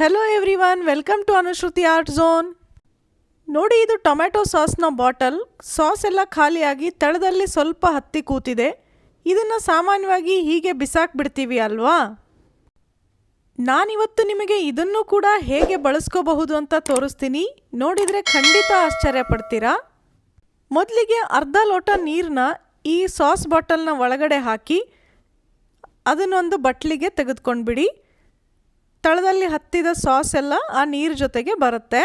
Hello everyone welcome to Anushruti art zone ನೋಡಿ, ಇದು tomato ಸಾಸ್ನ bottle sauce ಎಲ್ಲ ಖಾಲಿಯಾಗಿ ತಳದಲ್ಲಿ ಸ್ವಲ್ಪ ಹತ್ತಿ ಕೂತಿದೆ. ಇದನ್ನು ಸಾಮಾನ್ಯವಾಗಿ ಹೀಗೆ ಬಿಸಾಕ್ಬಿಡ್ತೀವಿ ಅಲ್ವಾ? ನಾನಿವತ್ತು ನಿಮಗೆ ಇದನ್ನು ಕೂಡ ಹೇಗೆ ಬಳಸ್ಕೋಬಹುದು ಅಂತ ತೋರಿಸ್ತೀನಿ. ನೋಡಿದರೆ ಖಂಡಿತ ಆಶ್ಚರ್ಯ ಪಡ್ತೀರಾ? ಮೊದಲಿಗೆ ಅರ್ಧ ಲೋಟ ನೀರನ್ನ ಈ ಸಾಸ್ ಬಾಟಲ್ನ ಒಳಗಡೆ ಹಾಕಿ ಅದನ್ನೊಂದು ಬಟ್ಲಿಗೆ ತೆಗೆದುಕೊಂಡ್ಬಿಡಿ. ತಳದಲ್ಲಿ ಹತ್ತಿದ ಸಾಸ್ ಎಲ್ಲ ಆ ನೀರು ಜೊತೆಗೆ ಬರುತ್ತೆ.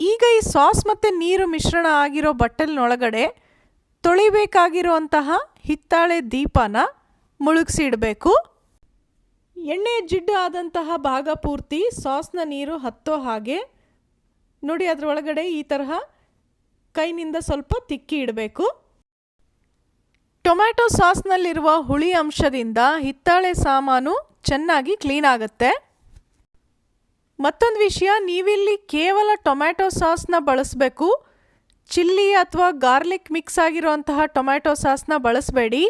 ಈಗ ಈ ಸಾಸ್ ಮತ್ತು ನೀರು ಮಿಶ್ರಣ ಆಗಿರೋ ಬಟ್ಟಲಿನೊಳಗಡೆ ತೊಳಿಬೇಕಾಗಿರುವಂತಹ ಹಿತ್ತಾಳೆ ದೀಪನ ಮುಳುಗಿಸಿ ಇಡಬೇಕು. ಎಣ್ಣೆ ಜಿಡ್ಡು ಆದಂತಹ ಭಾಗ ಪೂರ್ತಿ ಸಾಸ್ನ ನೀರು ಹತ್ತೋ ಹಾಗೆ ನೋಡಿ ಅದರೊಳಗಡೆ ಈ ತರಹ ಕೈನಿಂದ ಸ್ವಲ್ಪ ತಿಕ್ಕಿ ಇಡಬೇಕು. ಟೊಮ್ಯಾಟೊ ಸಾಸ್ನಲ್ಲಿರುವ ಹುಳಿ ಅಂಶದಿಂದ ಹಿತ್ತಾಳೆ ಸಾಮಾನು ಚೆನ್ನಾಗಿ ಕ್ಲೀನ್ ಆಗುತ್ತೆ. ಮತ್ತೊಂದು ವಿಷಯ, ನೀವಿಲ್ಲಿ ಕೇವಲ ಟೊಮ್ಯಾಟೊ ಸಾಸ್ನ ಬಳಸಬೇಕು. ಚಿಲ್ಲಿ ಅಥವಾ ಗಾರ್ಲಿಕ್ ಮಿಕ್ಸ್ ಆಗಿರುವಂತಹ ಟೊಮ್ಯಾಟೊ ಸಾಸ್ನ ಬಳಸಬೇಡಿ.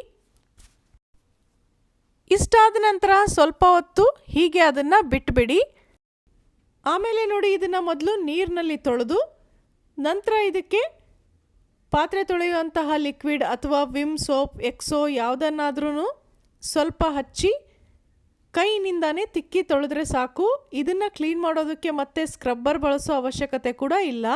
ಇಷ್ಟಾದ ನಂತರ ಸ್ವಲ್ಪ ಹೊತ್ತು ಹೀಗೆ ಅದನ್ನು ಬಿಟ್ಬಿಡಿ. ಆಮೇಲೆ ನೋಡಿ ಇದನ್ನು ಮೊದಲು ನೀರಿನಲ್ಲಿ ತೊಳೆದು, ನಂತರ ಇದಕ್ಕೆ ಪಾತ್ರೆ ತೊಳೆಯುವಂತಹ ಲಿಕ್ವಿಡ್ ಅಥವಾ ವಿಮ್ ಸೋಪ್, ಎಕ್ಸೋ ಯಾವುದನ್ನಾದ್ರೂ ಸ್ವಲ್ಪ ಹಚ್ಚಿ ಕೈನಿಂದಾನೇ ತಿಕ್ಕಿ ತೊಳೆದ್ರೆ ಸಾಕು. ಇದನ್ನು ಕ್ಲೀನ್ ಮಾಡೋದಕ್ಕೆ ಮತ್ತೆ ಸ್ಕ್ರಬ್ಬರ್ ಬಳಸೋ ಅವಶ್ಯಕತೆ ಕೂಡ ಇಲ್ಲ.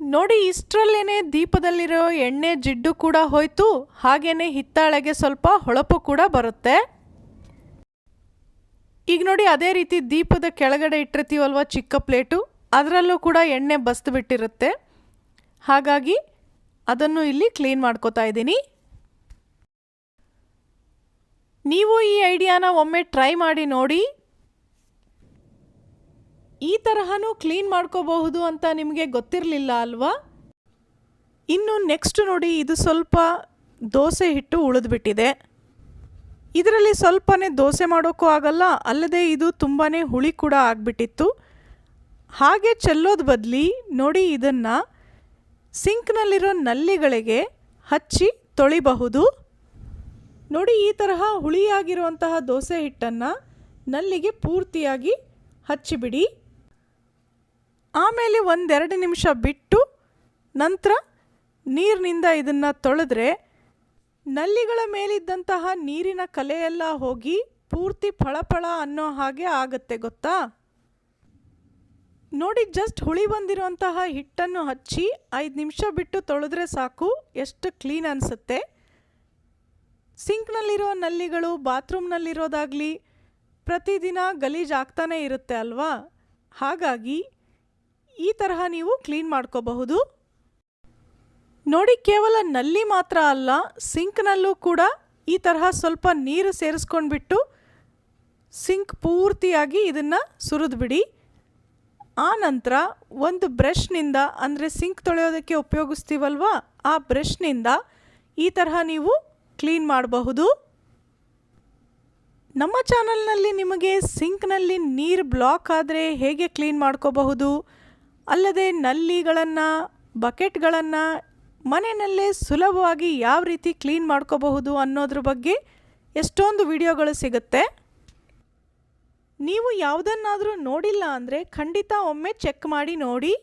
ನೋಡಿ ಇಷ್ಟರಲ್ಲೇನೆ ದೀಪದಲ್ಲಿರೋ ಎಣ್ಣೆ ಜಿಡ್ಡು ಕೂಡ ಹೋಯ್ತು. ಹಾಗೇನೆ ಹಿತ್ತಾಳೆಗೆ ಸ್ವಲ್ಪ ಹೊಳಪು ಕೂಡ ಬರುತ್ತೆ. ಈಗ ನೋಡಿ, ಅದೇ ರೀತಿ ದೀಪದ ಕೆಳಗಡೆ ಇಟ್ಟಿರ್ತೀವಲ್ವ ಚಿಕ್ಕ ಪ್ಲೇಟು? ಅದರಲ್ಲೂ ಕೂಡ ಎಣ್ಣೆ ಬಸ್ದು ಬಿಟ್ಟಿರುತ್ತೆ. ಹಾಗಾಗಿ ಅದನ್ನು ಇಲ್ಲಿ ಕ್ಲೀನ್ ಮಾಡ್ಕೋತಾ ಇದ್ದೀನಿ. ನೀವು ಈ ಐಡಿಯಾನ ಒಮ್ಮೆ ಟ್ರೈ ಮಾಡಿ ನೋಡಿ. ಈ ತರಹನೂ ಕ್ಲೀನ್ ಮಾಡ್ಕೋಬಹುದು ಅಂತ ನಿಮಗೆ ಗೊತ್ತಿರಲಿಲ್ಲ ಅಲ್ವಾ? ಇನ್ನು ನೆಕ್ಸ್ಟ್ ನೋಡಿ, ಇದು ಸ್ವಲ್ಪ ದೋಸೆ ಹಿಟ್ಟು ಉಳಿದ್ಬಿಟ್ಟಿದೆ. ಇದರಲ್ಲಿ ಸ್ವಲ್ಪನೇ ದೋಸೆ ಮಾಡೋಕ್ಕೂ ಆಗಲ್ಲ, ಅಲ್ಲದೆ ಇದು ತುಂಬಾ ಹುಳಿ ಕೂಡ ಆಗಿಬಿಟ್ಟಿತ್ತು. ಹಾಗೆ ಚೆಲ್ಲೋದು ಬದಲಿ ನೋಡಿ ಇದನ್ನು ಸಿಂಕ್ನಲ್ಲಿರೋ ನಲ್ಲಿಗಳಿಗೆ ಹಚ್ಚಿ ತೊಳಿಬಹುದು. ನೋಡಿ, ಈ ತರಹ ಹುಳಿಯಾಗಿರುವಂತಹ ದೋಸೆ ಹಿಟ್ಟನ್ನು ನಲ್ಲಿಗೆ ಪೂರ್ತಿಯಾಗಿ ಹಚ್ಚಿಬಿಡಿ. ಆಮೇಲೆ ಒಂದೆರಡು ನಿಮಿಷ ಬಿಟ್ಟು ನಂತರ ನೀರಿನಿಂದ ಇದನ್ನು ತೊಳೆದ್ರೆ ನಲ್ಲಿಗಳ ಮೇಲಿದ್ದಂತಹ ನೀರಿನ ಕಲೆಯೆಲ್ಲ ಹೋಗಿ ಪೂರ್ತಿ ಫಳಫಳ ಅನ್ನೋ ಹಾಗೆ ಆಗುತ್ತೆ, ಗೊತ್ತಾ? ನೋಡಿ, ಜಸ್ಟ್ ಹುಳಿ ಬಂದಿರುವಂತಹ ಹಿಟ್ಟನ್ನು ಹಚ್ಚಿ ಐದು ನಿಮಿಷ ಬಿಟ್ಟು ತೊಳೆದ್ರೆ ಸಾಕು, ಎಷ್ಟು ಕ್ಲೀನ್ ಅನಿಸುತ್ತೆ. ಸಿಂಕ್ನಲ್ಲಿರೋ ನಲ್ಲಿಗಳು ಬಾತ್ರೂಮ್ನಲ್ಲಿರೋದಾಗಲಿ ಪ್ರತಿದಿನ ಗಲೀಜಾಗ್ತಾನೇ ಇರುತ್ತೆ ಅಲ್ವಾ? ಹಾಗಾಗಿ ಈ ತರಹ ನೀವು ಕ್ಲೀನ್ ಮಾಡ್ಕೋಬಹುದು. ನೋಡಿ, ಕೇವಲ ನಲ್ಲಿ ಮಾತ್ರ ಅಲ್ಲ, ಸಿಂಕ್ನಲ್ಲೂ ಕೂಡ ಈ ತರಹ ಸ್ವಲ್ಪ ನೀರು ಸೇರಿಸ್ಕೊಂಡ್ಬಿಟ್ಟು ಸಿಂಕ್ ಪೂರ್ತಿಯಾಗಿ ಇದನ್ನು ಸುರಿದ್ಬಿಡಿ. ಆ ನಂತರ ಒಂದು ಬ್ರಷ್ನಿಂದ, ಅಂದರೆ ಸಿಂಕ್ ತೊಳೆಯೋದಕ್ಕೆ ಉಪಯೋಗಿಸ್ತೀವಲ್ವ? ಆ ಬ್ರಷ್ನಿಂದ ಈ ತರಹ ನೀವು ಕ್ಲೀನ್ ಮಾಡಬಹುದು. ನಮ್ಮ ಚಾನಲ್ನಲ್ಲಿ ನಿಮಗೆ ಸಿಂಕ್ನಲ್ಲಿ ನೀರು ಬ್ಲಾಕ್ ಆದರೆ ಹೇಗೆ ಕ್ಲೀನ್ ಮಾಡ್ಕೋಬಹುದು? ಅಲ್ಲದೆ ನಲ್ಲಿಗಳನ್ನು, ಬಕೆಟ್ಗಳನ್ನು ಮನೆಯಲ್ಲೇ ಸುಲಭವಾಗಿ ಯಾವ ರೀತಿ ಕ್ಲೀನ್ ಮಾಡ್ಕೋಬಹುದು ಅನ್ನೋದ್ರ ಬಗ್ಗೆ ಎಷ್ಟೊಂದು ವಿಡಿಯೋಗಳು ಸಿಗುತ್ತೆ. ನೀವು ಯಾವುದನ್ನಾದರೂ ನೋಡಿಲ್ಲ ಅಂದರೆ ಖಂಡಿತ ಒಮ್ಮೆ ಚೆಕ್ ಮಾಡಿ ನೋಡಿ.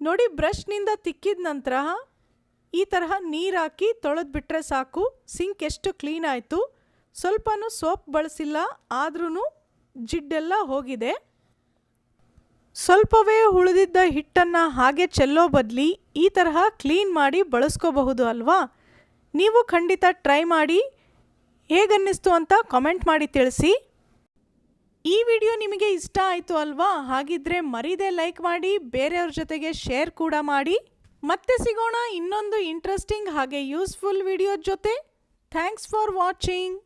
ನೋಡಿ ಬ್ರಷ್ನಿಂದ ತಿಕ್ಕಿದ ನಂತರ ಈ ತರಹ ನೀರು ಹಾಕಿ ತೊಳೆದು ಬಿಟ್ಟರೆ ಸಾಕು. ಸಿಂಕ್ ಎಷ್ಟು ಕ್ಲೀನ್ ಆಯಿತು. ಸ್ವಲ್ಪನೂ ಸೋಪ್ ಬಳಸಿಲ್ಲ ಆದ್ರೂ ಜಿಡ್ಡೆಲ್ಲ ಹೋಗಿದೆ. ಸ್ವಲ್ಪವೇ ಉಳಿದಿದ್ದ ಹಿಟ್ಟನ್ನು ಹಾಗೆ ಚೆಲ್ಲೋ ಬದಲಿ ಈ ತರಹ ಕ್ಲೀನ್ ಮಾಡಿ ಬಳಸ್ಕೋಬಹುದು ಅಲ್ವಾ? ನೀವು ಖಂಡಿತ ಟ್ರೈ ಮಾಡಿ. ಹೇಗನ್ನಿಸ್ತು ಅಂತ ಕಾಮೆಂಟ್ ಮಾಡಿ ತಿಳಿಸಿ. ಈ ವಿಡಿಯೋ ನಿಮಗೆ ಇಷ್ಟ ಆಯಿತು ಅಲ್ವಾ? ಹಾಗಿದ್ರೆ ಮರೀದೆ ಲೈಕ್ ಮಾಡಿ, ಬೇರೆಯವ್ರ ಜೊತೆಗೆ ಶೇರ್ ಕೂಡ ಮಾಡಿ. ಮತ್ತೆ ಸಿಗೋಣ ಇನ್ನೊಂದು ಇಂಟ್ರೆಸ್ಟಿಂಗ್ ಹಾಗೆ ಯೂಸ್ಫುಲ್ ವಿಡಿಯೋ ಜೊತೆ. Thanks for watching